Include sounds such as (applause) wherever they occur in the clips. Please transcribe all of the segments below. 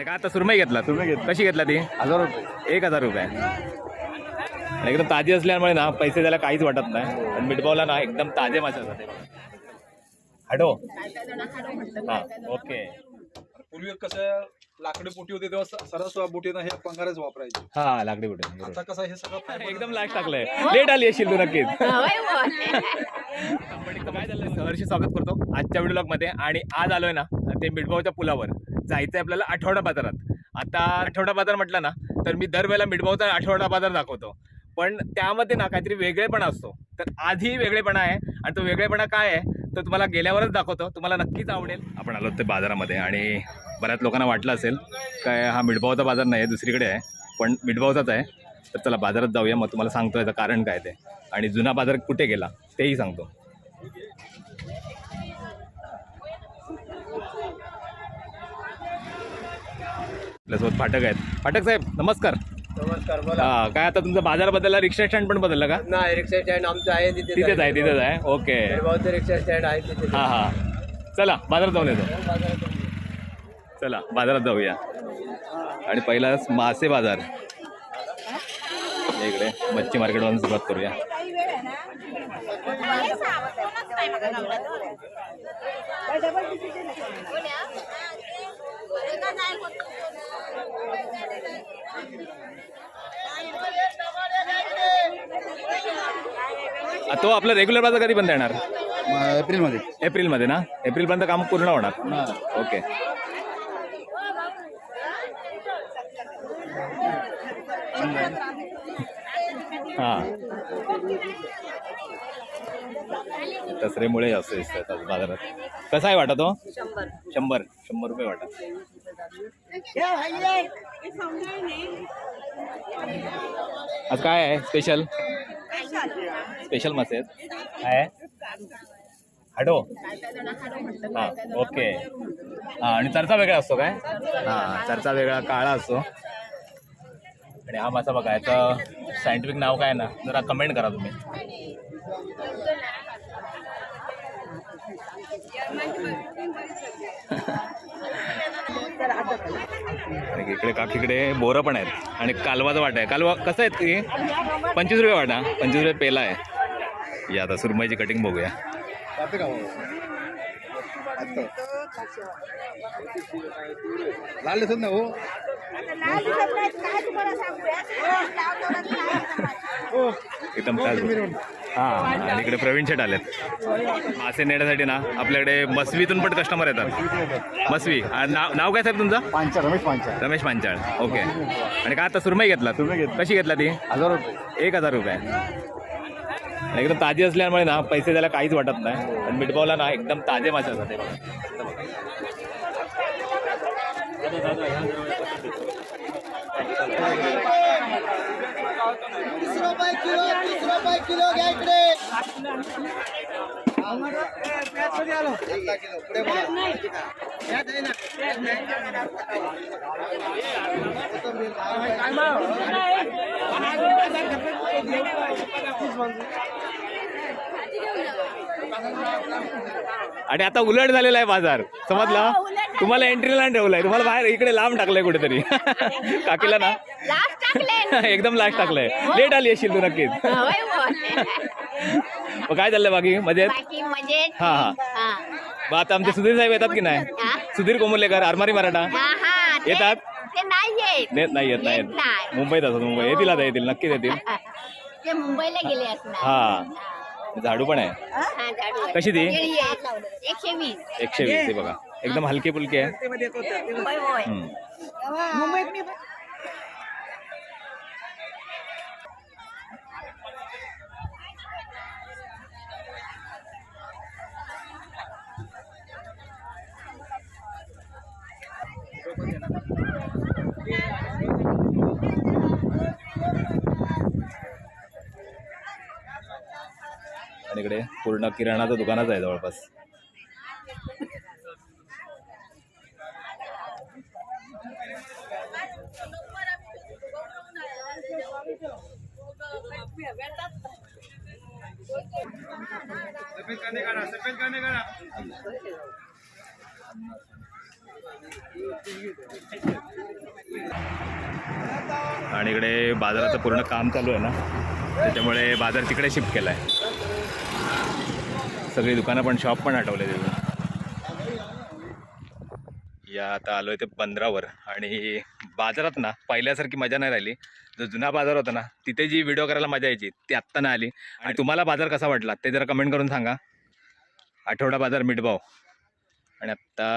आणि का आता सुरमई घेतला? सुरमई घेतली. कशी घेतला ती? हजार रुपये. एक हजार रुपये. आणि एकदम ताजी असल्यामुळे ना पैसे द्यायला काहीच वाटत नाही. आणि मिठबावला ना एकदम ताजे मासे असतात हे बघा. हाडो हा ओके. पूर्वी कसं लाकडी बोटी होती तेव्हा सरस बोटीनं हे पंगारच वापरायचे. हा लाकडी कुठे आता कसं हे सगळं fiber एकदम लास्ट टाकलंय. लेट आली असेल तू नक्कीच. (laughs) काय झालं सहर्ष स्वागत करतो आजच्या व्हिडिओमध्ये आणि आज आलोय ना ते मिठभाऊच्या पुलावर. जायचं आहे आपल्याला आठवडा बाजारात. आता आठवडा बाजार म्हटलं ना तर मी दरवेळेला मिठभाऊचा आठवडा बाजार दाखवतो. पण त्यामध्ये ना काहीतरी वेगळेपणा असतो. तर आधी वेगळेपणा आहे आणि तो वेगळेपणा काय आहे तो तुम्हाला गेल्यावरच दाखवतो. तुम्हाला नक्कीच आवडेल. आपण आलो ते बाजारामध्ये आणि बऱ्याच लोकांना वाटलं असेल काय हा मिठभाऊचा बाजार नाही आहे दुसरीकडे आहे. पण मिठभाऊचाच आहे. तर चला बाजारात जाऊया. मग तुम्हाला सांगतो याचं कारण काय ते. आणि जुना बाजार कुठे गेला तेही सांगतो. आपल्यासोबत फाटक आहेत. फाटक साहेब नमस्कार. नमस्कार बोला. हा काय आता तुमचा बाजार बदलला? रिक्षा स्टँड पण बदलला का? नाही रिक्षा स्टँड आमचं आहे तिथे तिथेच आहे. तिथेच आहे. ओके. रिक्षा स्टँड आहे तिथे हा हा. चला बाजारात जाऊन येतो. चला बाजारात जाऊया. आणि पहिला मासे बाजार. इकडे मच्छी मार्केटवरून सुरुवात करूया आ, तो आपला रेग्युलर बाजार कधी बंद येणार? एप्रिलमध्ये. एप्रिलमध्ये ना? एप्रिलपर्यंत काम पूर्ण होणार. ओके. हा. दसरेमुळे असं दिसतात आज बाजारात. कसा आहे वाटा तो? शंभर. शंभर रुपये वाटा. आज काय आहे? स्पेशल स्पेशल मासे आहेत. काय आहे? हाडो. हा ओके. हा आणि चरचा वेगळा असतो काय? हा चरचा वेगळा काळा असतो. आणि हा मासा बघा याचं सायंटिफिक नाव काय आहे ना जरा कमेंट करा तुम्ही. इकडे काकीकडे बोरं पण आहेत आणि कालवाचा वाटा आहे. कालवा कसं आहेत की पंचवीस रुपये वाटा पंचवीस रुपये पेला आहे. या आता सुरमईची कटिंग बघूया. लाल दिसत नाही हो. एकदम ताजं. हा आणि इकडे प्रवीण शेट आलेत. मासे नेण्यासाठी ना आपल्याकडे मसवीतून पण कस्टमर येतात. मसवी. नाव नाव काय साहेब तुमचं? पांचा रमेश पांचा रमेश पांचाळ. ओके. आणि का आता सुरमई घेतला? सुरमई घेतली. कशी घेतला ती? हजार रुपये. एक हजार रुपये. एकदम ताजी असल्यामुळे ना पैसे द्यायला काहीच वाटत नाही पण मिठबावला ना एकदम ताजे मासे असतात बघा. किलो किलो आणि आता उलट झालेला आहे बाजार. समजला? तुम्हाला एंट्रीला ठेवलाय. तुम्हाला बाहेर इकडे लांब टाकलंय कुठेतरी. (laughs) काकीला ना? लास्ट टाकले (laughs) एकदम लास्ट टाकलंय. लेट आली असेल तू नक्कीच. मग काय चाललंय बाकी? मजेत? बाकी मजेत. हा हा. हा. मग आता आमचे सुधीर साहेब येतात की नाही? हा? सुधीर कोमुर्लेकर आरमारी मराठा. हा हा. ते- येतात? ते नाही येत. येत नाही येत नाही येत. नाही. येत मुंबईत असतात मुंबई येतील आता येतील. नक्कीच येतील. (laughs) ते मुंबईला गेले असणार. हा. झाडू पण आहे. हा, झाडू. कशी ती? केळी आहे. एकशे वीस. एकशे वीस बघा. एकदम हलके फुलके आहे. होय होय. हम्म. आणि इकडे पूर्ण किराणाचं दुकानच आहे जवळपास. सफेद सफेद आणि इकडे बाजाराचं पूर्ण काम चालू आहे ना. त्याच्यामुळे बाजार तिकडे शिफ्ट केला आहे सगळी दुकानं पण शॉप पण आठवले तिथे या आता आलो आहे ते बंदरावर. आणि बाजारात ना पहिल्यासारखी मजा नाही राहिली. जो जुना बाजार होता ना तिथे जी व्हिडिओ करायला मजा यायची ती आत्ता नाही आली. आणि तुम्हाला बाजार कसा वाटला ते जरा कमेंट करून सांगा. आठवडा बाजार मिटभाव आणि आत्ता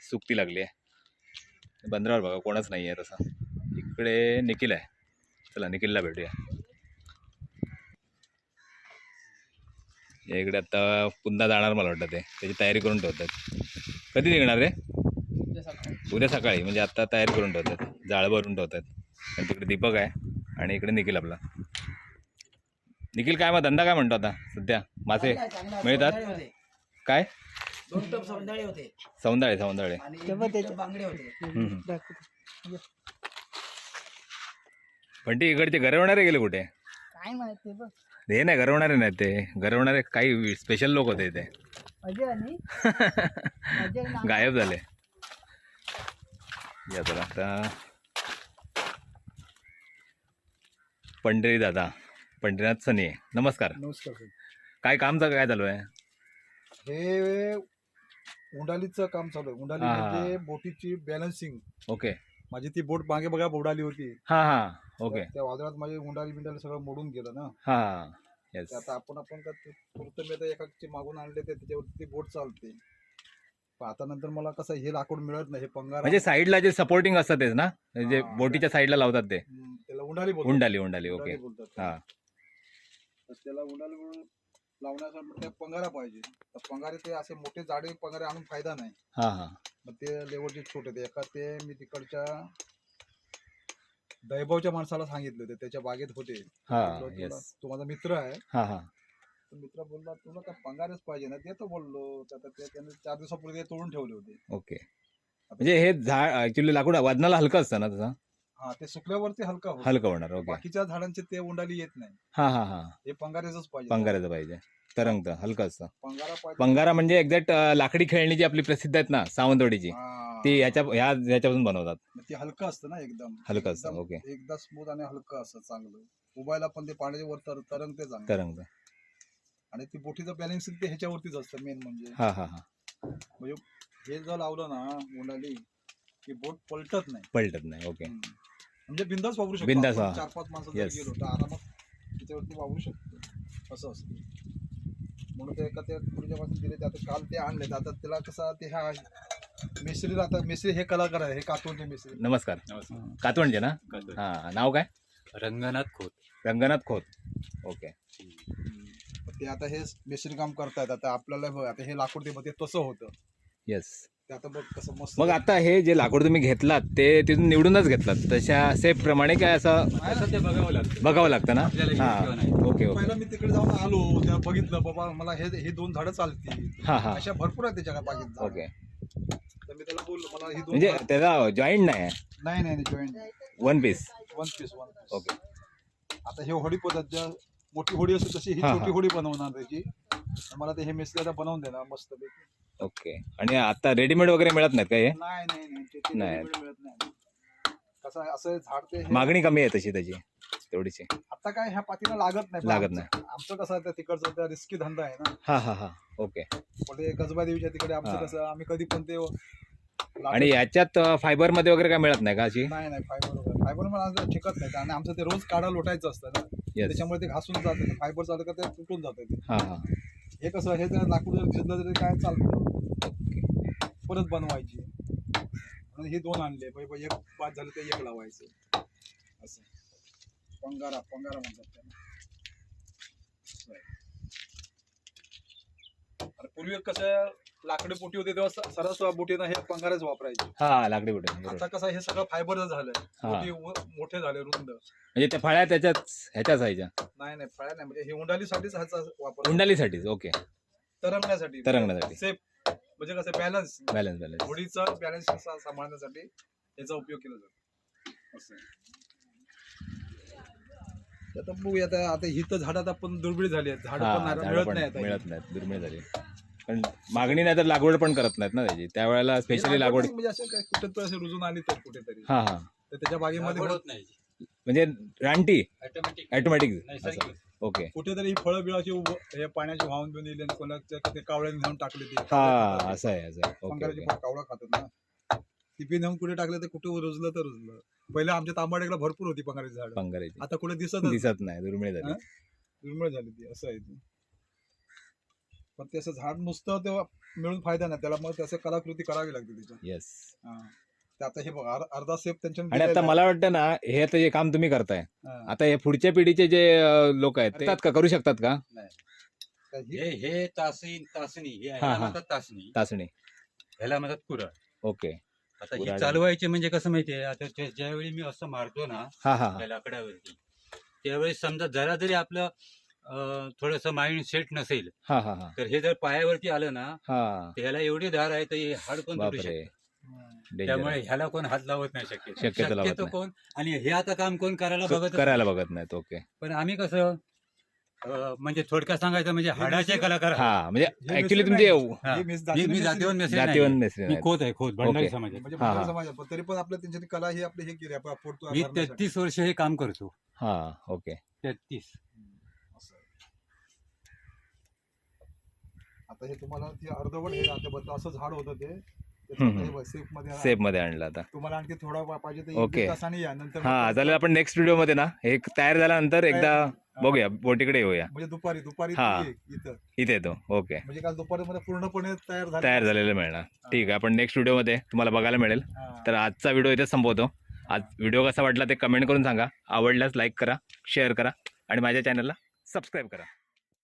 सुकती लागली आहे. बंदरावर बघा कोणच नाही आहे तसं. इकडे निखिल आहे. चला निखिलला भेटूया. इकडे आता पुन्हा जाणार मला वाटतं ते. त्याची तयारी करून ठेवतात. कधी निघणार रे? उद्या सकाळी. म्हणजे आत्ता तयारी करून ठेवतात. जाळं भरून ठेवतात. आणि तिकडे दीपक आहे आणि इकडे निखिल आपला. निखिल काय मग धंदा काय म्हणतो आता? सध्या. मासे मिळतात? काय? दोन टप होते. सौंदाळे सौंदाळे. आणि एक टप बांगडे होते. हम्म. पण ते इकडचे घरवणारे गेले कुठे? काय माहिती बघ हे नाही घरवणारे नाही ते. घरवणारे काही स्पेशल लोक होते ते. अजय आणि? अजय ना- गायब झाले. या तर आता. पंढरी दादा पंढरीनाथ सने. नमस्कार. नमस्कार सर. काय काम काय चालू आहे? हे उंडालीचं काम चालू आहे. उंडाली हा. म्हणजे बोटीची बॅलन्सिंग ओके. माझी ती बोट मागे बघा बुडाली होती. हां हां. ओके. त्या वादळात माझी उंडाली बिंडाली सगळं मोडून गेलं ना. हां येस ते आता आपण आपण का ते पुरतं मी आता एकाचे मागून आणले ते त्याच्यावरती ती बोट चालते. पण आता नंतर मला कसं हे लाकूड मिळत नाही हे पंगार म्हणजे साईडला जे सपोर्टिंग असतात तेच ना? जे हां. बोटीच्या साईडला लावतात ते. त्याला उंडाली बोलतात. उंडाली उंडाली. ओके. उंडाली बोलतात. हां. तर त्याला उंडाली म्हणून लावण्यासाठी त्या पंगारा पाहिजे. तर पंगारे ते असे मोठे जाडे पंगारे आणून फायदा नाही. हां हां. मग ते लेवलचे छोटे ते. एका ते मी तिकडच्या दैभवच्या माणसाला सांगितले होते. त्याच्या बागेत होते. हां बोललो, तुला- येस तो माझा मित्र आहे. हां हां. तो मित्र बोलला तुला का पंगारच पाहिजे ना. देतो बोललो. तर आता ते त्याने चार दिवसापूर्वी ते तोडून ठेवले होते. ओके. म्हणजे हे झाड ऍक्च्युली लाकूड वजनाला हलकं असतं ना तसं? हा ते सुकल्यावरती हलका होतं. हलकं होणार ओके. बाकीच्या झाडांचे ते उंडाली येत नाही. हां हां हां. हे पंगारेच पाहिजे. पंगाराचं पाहिजे. तरंगतं हलकं असतं. पंगारा पाहिजे. पंगारा म्हणजे एक्झॅक्ट लाकडी खेळणी जी आपली प्रसिद्ध आहेत ना सावंतवाडीची हा. ती याच्या ह्या ह्याच्यापासून बनवतात. मग ते हलकं असतं ना एकदम. हलकं असतं, एकदम- ओके. एकदा स्मूथ आणि हलकं असतं चांगलं. उभायला पण ते पाण्याच्या वर तर तरंगते चांगलं. तरंगतं. आणि ती बोटीचं बॅलेन्सिंग ते ह्याच्यावरतीच असतं मेन म्हणजे. हां हां हां. म्हणजे हे जर लावलं ना उंडाली की बोट पलटत नाही. पलटत नाही ओके. हम्म. म्हणजे बिंदास वापरू शकतो बिनधास्त, आपण. हा. चार पाच माणसं जर Yes. गेलो तर आरामात त्याच्यावरती वापरू शकतो. असं असतं. म्हणून ते एका त्या पुढच्या पासून दिले ते आता काल ते आणले आता त्याला कसं ते ह्या मिस्त्री आता मिस्त्री हे कलाकार आहे. हे कातवणचे मिस्त्री. नमस्कार. कातवणचे ना? हां. नाव काय? रंगनाथ खोत. रंगनाथ खोत. ओके. ते आता हे मिस्त्री काम करतायत. आता आपल्याला बघ आता हे लाकूड ते बघ ते तसं होतं. येस आता बघ कसं मस्त मग आता हे जे लाकूड तुम्ही घेतलात ते तिथून निवडूनच घेतलात. तशा सेफ प्रमाणे काय असं असं ते बघावं लागतं बघावं लागतं ना आपल्याला हिशोब नाही. हां ओके ओके. पहिला मी तिकडे जाऊन आलो त्या बघितलं बाबा मला हे हे दोन झाडं चालतील. हां हां. अशा भरपूर आहेत त्याच्या बागेत झाडं. ओके. तर मी त्याला बोललो मला ही दोन म्हणजे झाडं- त्याचा जॉईंट नाही आहे? नाही नाही joint one piece one piece one piece okay. आता हे होडी पद्धत ज्या मोठी होडी असते तशी ही हा, छोटी. होडी बनवणार त्याची मला ते हे मिस्त्री आता बनवून देणार मस्त पैकी ओके. आणि आता रेडीमेड वगैरे मिळत नाहीत का हे? नाही नाही नाही. ते- ते नाही. readymade मिळत नाही. कसं आहे, असं झाड ते हे- मागणी कमी आहे तशी त्याची तेवढीची आता काय ह्या पातीला लागत नाही लागत आमचं- आमचं कसं आहे त्या तिकडचं रिस्की धंदा आहे ना. हां हां हां. ओके. ते गजबा देवीच्या तिकडे आमचं हा. कसं आम्ही कधी पण ते लागत आणि याच्यात फायबरमध्ये वगैरे काय मिळत नाही का अशी? नाही नाही फायबर फायबर मला असं ठिकत नाही आणि आमचं ते रोज काढा लोटायचं असतं ना. त्याच्यामुळे ते घासून जातं फायबर चालतं का ते तुटून जातं ते. हां हां. हे कसं हे जर लाकूड जर घेतलं तरी काय चालतं. परत बनवायची. म्हणून हे दोन आणले. बाई बाई एक बाद झालं ते एक लावायचं. असं. पंगारा पंगारा म्हणतात त्याला. अरे पूर्वी कसं लाकडी बोटी होती तेव्हा सरस बोटीनं हे पंगारच वापरायचे. हां लाकडी बरोबर. आता कसं हे सगळं फायबरच झालंय. हा. बोटी व- मोठे झाले रुंद. म्हणजे त्या फळ्या त्याच्याच ह्याच्याच व्हायच्या? नाही नाही फळ्या नाही म्हणजे हे उंडालीसाठीच ह्याचा वापर उंडालीसाठीच ओके. तरंगण्यासाठी. तरंगण्यासाठी. सेफ म्हणजे कसं बॅलन्स बॅलन्स बॅलन्स होडीचा बॅलन्स सांभाळण्यासाठी याचा उपयोग केला जातो. असं आता बघूया आता आता ही तर झाडात आपण दुर्बीळ झाली आहेत. झाड पण नाही- झाडं मिळत पण नाही आता. मिळत नाहीत दुर्मिळ झाली पण मागणी नाही तर लागवड पण करत नाहीत ना त्याची. त्यावेळेला स्पेशली लागवड म्हणजे असे काय कुठेतरी असे रुजून आली तर कुठेतरी. हां हां. तर त्याच्या बागेमध्ये लागवड होत नाही म्हणजे रानटी? ऑटोमॅटिक ऑटोमॅटिक नैसर्गिक. ओके. कुठेतरी ही फळं बिळाची उभ- हे पाण्याची वाहून बिऊन येईल आणि कोणाच्या ते कावळ्याने नेऊन टाकले ते. हा असं आहे असं आहे. ओके फळं कावळा खातात ना? ती बी नेऊन कुठे टाकले तर कुठे रुजलं तर रुजलं. पहिले आमच्या तांबाडेला भरपूर होती पंगाराची झाड. पंगाराची. आता कुठे दिसत दिसत नाही. दुर्मिळ झाली. हा? दुर्मिळ झाली ती. असं आहे ती. पण ते असं झाड नुसतं तेव्हा मिळून फायदा नाही. त्याला मग त्याचं कलाकृती करावी लागते त्याच्यात. येस हा. ते आता हे बघ अर्धा- त्यांच्या आणि आता मला वाटतं ना हे आता जे काम तुम्ही करताय. हा. आता हे पुढच्या पिढीचे जे लोक आहेत ते करतात का करू शकतात का? हे हे तासी तासणी हे हा, ह्याला हा. म्हणतात तासणी. चाचणी ह्याला म्हणतात कुरळ. ओके. आता कुऱ्हाड. ही चालवायची म्हणजे कसं माहितीये? आता ते- ज्यावेळी मी असं मारतो ना हा हा हा. त्यावेळी समजा जरा जरी आपलं थोडस माइंड सेट नसेल हा हा हा तर हे जर पायावरती आलं ना हा तर ह्याला एवढी धार आहे तर हे हाड पण तुटू बापरे शकते Danger त्यामुळे आहे. ह्याला कोण हात लावत नाही शक्य शक्यतो लावत शक्यतो नाही. कोण आणि हे आता काम कोण करायला बघत करायला बघत नाहीत ओके पण आम्ही कसं अं, म्हणजे थोडक्यात सांगायचं म्हणजे हाडाचे कलाकार आहोत. हा म्हणजे हे ऍक्च्युली मिसळ तुमचे. हा. मी मी जातीवन मेसरी जातीवन नाही. नेसले मी. खोत आहे खोत भंडारी ओके. समाजात म्हणजे हा, हा. समाज पण तरी पण आपल्या त्यांच्यानी कला ही आपली हे केली आपण पोट मी तेहतीस वर्ष हे काम करतो हा ओके तेहतीस आता हे तुम्हाला ते अर्धवट हे आता असं झाड होतं ते. सेफमध्ये मध्ये आणलं आता. तुम्हाला आणखी थोडा पाहिजे ओके. एक हा चालेल आपण नेक्स्ट व्हिडिओमध्ये ना हे तयार झाल्यानंतर एकदा बघूया बोटीकडे येऊया. म्हणजे दुपारी दुपारी हा. इथं. इथे येतो ओके म्हणजे काल दुपारी मध्ये पूर्णपणे तयार तयार झालेलं मिळणार. ठीक आहे आपण नेक्स्ट व्हिडिओमध्ये तुम्हाला बघायला मिळेल. तर आजचा व्हिडिओ इथे संपवतो. आज व्हिडिओ कसा वाटला ते कमेंट करून सांगा. आवडल्यास लाईक करा शेअर करा आणि माझ्या चॅनलला सबस्क्राईब करा.